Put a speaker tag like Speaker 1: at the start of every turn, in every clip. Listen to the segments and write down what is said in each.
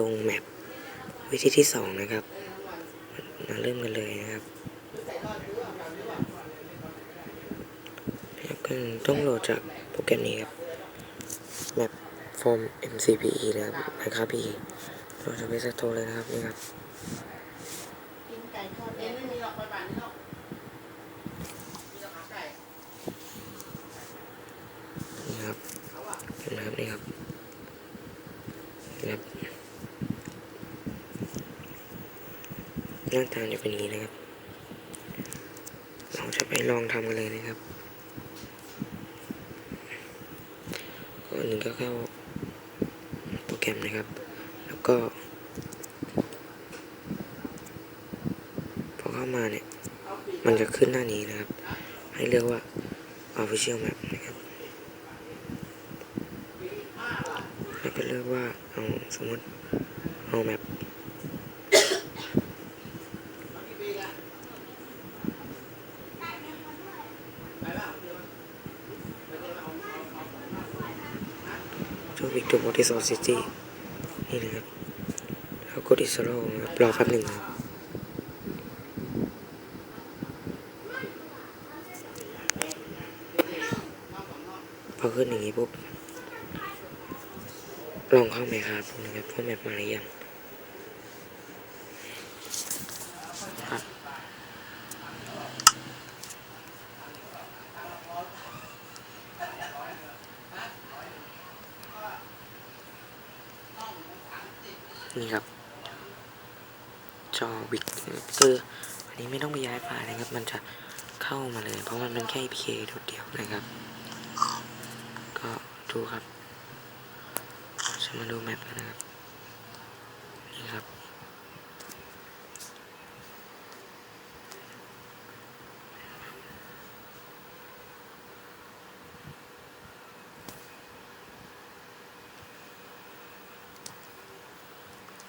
Speaker 1: ลงแมปวิธีที่สองนะครับมาเริ่มกันเลยนะครับแล้วก็ต้องโหลดจากโปรแกรมนี้ครับแมป form mcpe นะครับ Minecraft PE เราจะไปสโตเลยนะครับนี่ครับ
Speaker 2: กินไก่ทอด
Speaker 3: เอ็นไม่มีหรอกไปบ้านนี่หรอกมีแต่ขาไก่
Speaker 1: นี่ครับนะครับนี่ครับนี่ครับ หน้าตาจะเป็นอย่างนี้นะครับ เราจะไปลองทำกันเลยนะครับก่อนหนึ่งก็เข้าโปรแกรมนะครับ แล้วก็ พอเข้ามาเนี่ย มันจะขึ้นหน้านี้นะครับ ให้เลือกว่า official map นะครับแล้วก็เลือกว่าเอาสมมติเอาแมป จูบิกตูบอดี้ซอสซิตี้นี่นะครับแล้วกดอิสโลนะครับรอครับหนึ่งครับพอขึ้นอย่างนี้ปุ๊บลองเข้าไหมครับนะครับว่าแมปมาหรือยัง นี่ครับ จอวิกคืออันนี้ไม่ต้องไปย้ายไฟล์นะครับ มันจะเข้ามาเลย เพราะมันเป็นแค่ APK เดียวนะครับ ก็ดูครับจะมาดูแมปกันนะครับ นี่ครับ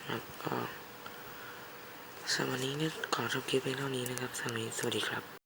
Speaker 1: ครับก็สำหรับวันนี้เนี่ยขอจบคลิปเพียงเท่านี้นะครับสำหรับวันนี้สวัสดีครับ